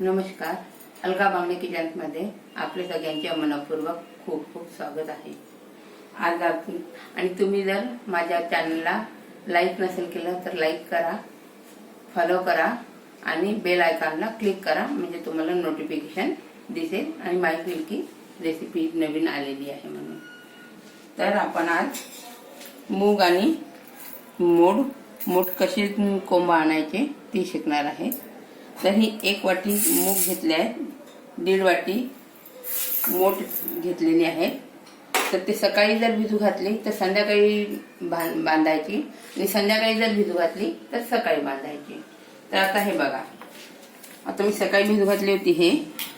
नमस्कार. अलका बांगडे किचनमध्ये आपले सगळ्यांचे मनपूर्वक खूप खूप स्वागत आहे. आज आपण आणि तुम्ही जर माझ्या चॅनलला लाईक नसेल केलं तर लाईक करा फॉलो करा आणि बेल आयकॉनला क्लिक करा. म्हणजे तुम्हाला नोटिफिकेशन दिसेल आणि माहिती होईल की रेसिपी नवीन आलेली आहे म्हणून. तर आपण आज मूग आणि मूड मूठ कसे कोंब आणायचे ती शिकणार आहे. तर ही एक वाटी मूग घेतले आहेत दीड वाटी मोठ घेतलेली आहे. तर ते सकाळी जर भिजू घातली तर संध्याकाळी बांधायची. आणि संध्याकाळी जर भिजू घातली तर सकाळी बांधायची. तर आता हे बघा. आता मी सकाळी भिजू घातली होती हे.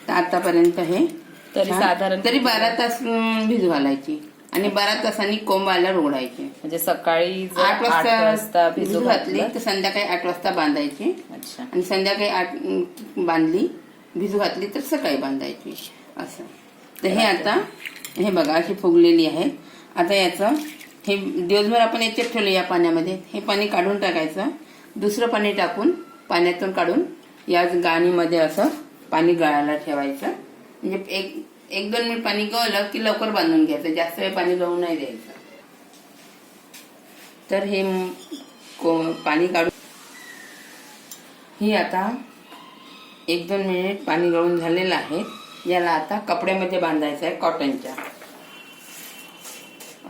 तर आतापर्यंत हे तरी साधारण तरी बारा तास भिजू घालायची. आणि बारा तासांनी कोंब आल्यावर उघडायचे म्हणजे सकाळी जर आठ वाजता भिजू घातली? तर संध्याकाळी आठ वाजता बांधायची. अच्छा. आणि संध्याकाळी आठ बांधली भिजू घातली तर सकाळी बांधायची. असं. तर हे आता हे बघा अशी फुगलेली आहे. आता याचं हे दिवसभर आपण याच्यात ठेवलं या पाण्यामध्ये. हे पाणी काढून टाकायचं. दुसरं पाणी टाकून पाण्यातून काढून या गाणीमध्ये असं पाणी गळायला ठेवायचं. म्हणजे एक एक दोन मिनिट पाणी गळलं की लवकर बांधून घ्यायचं. जास्त वेळ पाणी गळून नाही द्यायचं. तर हे पाणी काढून ही आता एक दोन मिनिट पाणी गळून झालेलं आहे. याला आता कपड्यामध्ये बांधायचं आहे कॉटनच्या.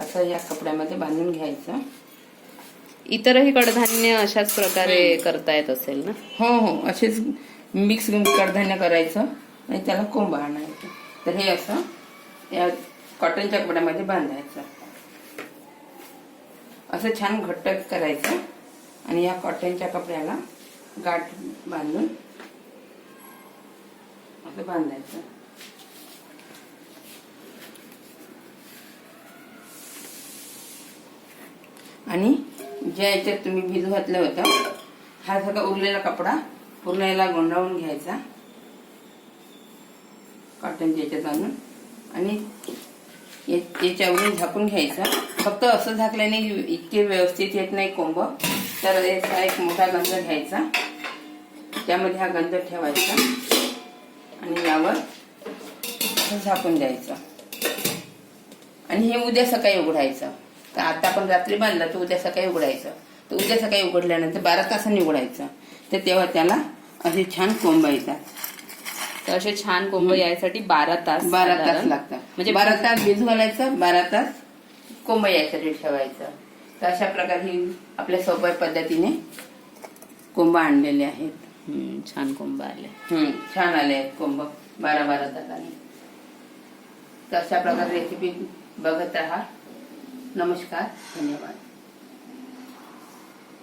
असं या कपड्यामध्ये बांधून घ्यायचं. इतरही कडधान्य अशाच प्रकारे करता येत असेल ना? हो हो. असेच मिक्स कडधान्य करायचं आणि त्याला कोंब आणायचं. तर हे असं या कॉटनच्या कपड्यामध्ये बांधायचं. असं छान घट्ट करायचं आणि या कॉटनच्या कपड्याला गाठ बांधून असं बांधायचं. आणि ज्या याच्यात तुम्ही भिजू घातलं होतं हा सगळा उरलेला कपडा पूर्ण याला गोंडावून घ्यायचा. कॉटनच्या याच्यात आणून आणि याच्यावरून झाकून घ्यायचं. फक्त असं झाकल्याने इतके व्यवस्थित येत नाही कोंब. तर याचा एक मोठा गंज घ्यायचा. त्यामध्ये हा गंध ठेवायचा. आणि यावर असं झाकून द्यायचं. आणि हे उद्या सकाळी उघडायचं. तर आता आपण रात्री बांधला तर उद्या सकाळी उघडायचं. तर उद्या सकाळी उघडल्यानंतर बारा तासांनी उघडायचं. तर तेव्हा त्याला असे छान कोंब येतात. तर असे छान कोंब यायसाठी बारा तास बारा तास. लागतात. म्हणजे बारा तास भिजू घालायचं बारा तास कोंब यायसाठी ठेवायचं. तर अशा प्रकारे ही आपल्या सोप्या पद्धतीने कोंब आणलेले आहेत. छान कोंब आले. छान आले आहेत कोंब बारा बारा तासाने. तर अशा प्रकारे रेसिपी बघत राहा. नमस्कार धन्यवाद.